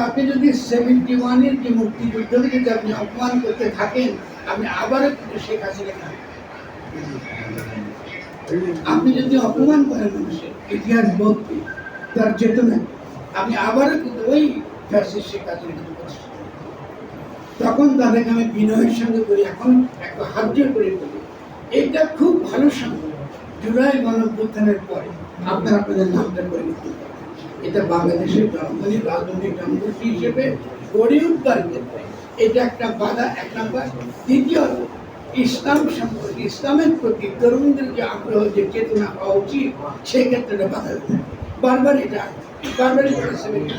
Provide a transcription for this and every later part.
আপনি যদি সেভেন্টি ওয়ানের যে আপনি অপমান করতে থাকেন আপনি আবারও কিন্তু শেখ হাসিনা আপনি যদি অপমান করেন মানুষের ইতিহাস বোধকে তার চেতনা আপনি আবারও কিন্তু ওই ফ্যাসিস্ট শেখ হাসিনা কিন্তু। তখন তাদেরকে আমি বিনয়ের সঙ্গে করি, এখন একটা হার্য করে বলি এটা খুব ভালো সময় জুলাই গণঅভ্যুত্থানের পরে আপনারা আপনাদের নামটা করে নিতে। এটা বাংলাদেশের জনগণের রাজনৈতিক জনগোষ্ঠী হিসেবে গড়ে উঠবার এটা একটা বাধা, এক নাম্বার। দ্বিতীয়ত ইসলাম সম্পর্কে, ইসলামের প্রতি তরুণদের যে আগ্রহ, যে চেতনা হওয়া উচিত সেক্ষেত্রে বাধা দেয় বারবার এটা বারবার এটা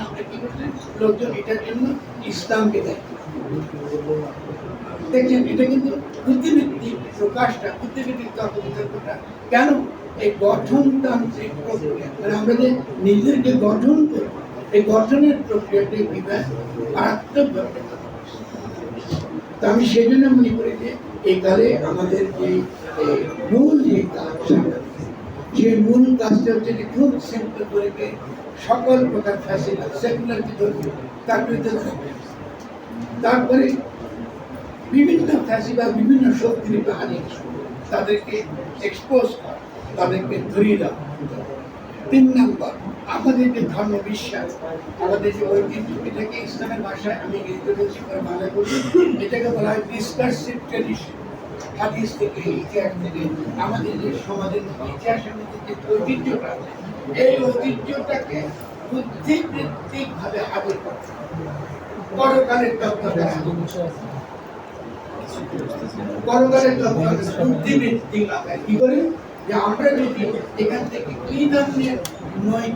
আমরা লোকজন এটার জন্য ইসলামকে দেয় দেখছেন, এটা কিন্তু প্রকাশটা তর্ক বিতর্কটা কেন এই গঠনতান্ত্রিক প্রক্রিয়া মানে আমরা যে নিজেদেরকে গঠন করি, এই গঠনের প্রক্রিয়াটি আমি সেই জন্য মনে করি যে এই কালে আমাদের যে মূল যে কাজ যে মূল কাজটা হচ্ছে যে খুব সিম্পল করে সকল প্রকার ফ্যাসিলিটি সেকুলার তার বিরুদ্ধে। তারপরে বিভিন্ন ফ্যাসিবাদ, বিভিন্ন শক্তির বাহানি তাদেরকে এক্সপোজ করা, তাদেরকে ধরিয়ে দেওয়া। তিন নম্বর, আমাদের যে ধর্ম বিশ্বাস, আমাদের যে ঐতিহ্য, এটাকে ইসলামের ভাষায় আমি ইংরেজিতে বলছি বাংলা বলছি এটাকে বলা হয় ডিসকার্সিভ ট্রেডিশন হাদিস থেকে ইতিহাস থেকে আমাদের যে সমাজের ইতিহাসের মধ্যে যে ঐতিহ্যটা, এই ঐতিহ্যটাকে বুদ্ধিবৃত্তিক ভাবে হাজির করা। পরকালের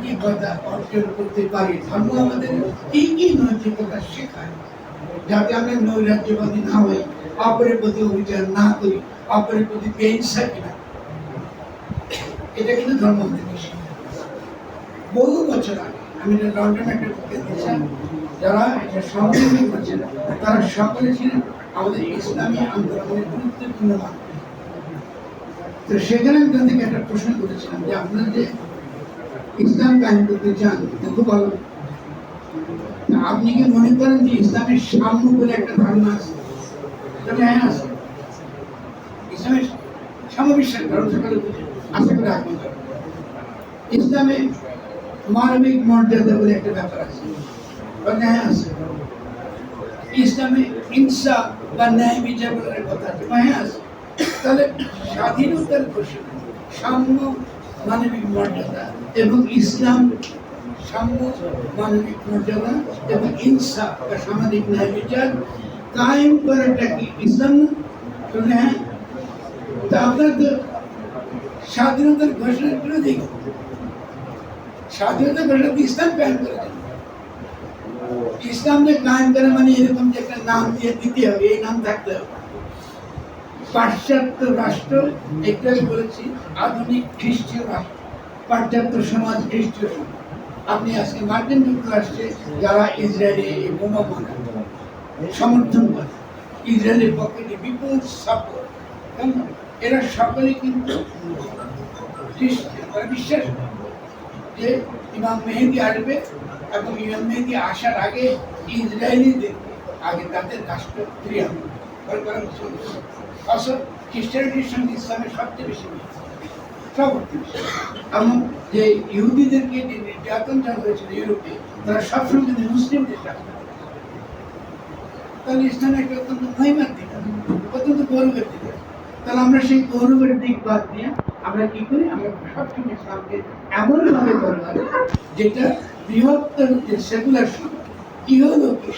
কি থেকে করতে পারি, ধর্ম আমাদের কি নৈতিকতা শেখায়, যাতে আমরা নৈরাজ্যবাদী না হই, অপরের প্রতি অভিযান না করি, অপরের প্রতি এটা কিন্তু ধর্ম শেখায়। বহু বছর আগে, আমি লন্ডনে যারা এটা সংগ্রামী করেছেন তারা সকলে ছিলেন আমাদের ইসলামী আন্দোলনের গুরুত্বপূর্ণ তো সেখানে আমি তাদেরকে একটা প্রশ্ন করেছিলাম যে, আপনারা যে ইসলাম কায়েম করতে চান খুব ভালো আপনি কি মনে করেন যে ইসলামের সাম্য বলে একটা ধারণা আছে? তবে হ্যাঁ আছে। ইসলামের সমবিশ্বাস ধর্ম সকালে আশা করে আপনি ইসলামে মানবিক মর্যাদা বলে একটা ব্যাপার আছে বা ন্যায় আছে ইসলামে হিংসা বা ন্যায় বিচার বলে একটা কথা আছে বা হ্যাঁ আছে তাহলে স্বাধীনতার ঘোষণা সাম্য মানবিক মর্যাদা এবং ইসলাম সাম্য মানবিক মর্যাদা এবং হিংসা বা সামাজিক ন্যায় বিচার কায়েম করাটা কি ইসলাম না শুনে হ্যাঁ তা আপনার তো স্বাধীনতার ঘোষণার বিরোধী স্বাধীনতা ঘোষণা তো ইসলাম কায়েম করেছেন ইসলাম যে কায়েম করে মানে এরকম যে একটা নাম দিয়ে দিতে হবে, এই নাম থাকতে হবে। পাশ্চাত্য রাষ্ট্র আগে বলেছি, আধুনিক খ্রিস্টীয় রাষ্ট্র, পাশ্চাত্য সমাজ খ্রিস্টীয় সমাজ। আপনি আজকে মার্কিন যুক্তরাষ্ট্রে যারা ইসরায়েলে এই বোমা মানা সমর্থন করে, ইসরায়েলের পক্ষে বিপুল সাপোর্ট এরা সকলে কিন্তু খ্রিস্টান বিশ্বাস করে। যে ইমাম মেহেদি আসবে এবং ইমাম মেহেদি আসার আগে ইসরায়েলিদের আগে তাদের রাষ্ট্র সঙ্গে ইসলামের সবচেয়ে বেশি। এবং যে ইহুদিদেরকে যে নির্যাতন চালু হয়েছিল ইউরোপে, তারা সবসময় কিন্তু মুসলিমদের। তাহলে ইসলাম একটা অত্যন্ত মহিমার দিক অত্যন্ত গৌরবের দিক তাহলে আমরা সেই গৌরবের দিক বাদ দিয়ে আমরা কি করি? আমরা সবসময় ইসলামকে এমনভাবে ব্যবহার করি, যেটা বৃহত্তর যে সেকুলার সমাজ ইহলৌকিক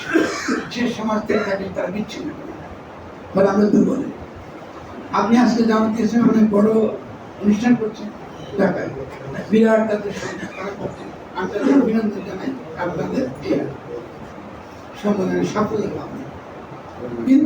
সে সমাজ? থেকে তাকে তারা বিচ্ছিন্ন করে ফলে আমরা দুর্বল। আপনি আজকে জামাত ইসলাম অনেক বড় অনুষ্ঠান করছেন বিরাট তাদের আমি অভিনন্দন জানাই আপনাদের এই সম্মেলনে সাফল্য কিন্তু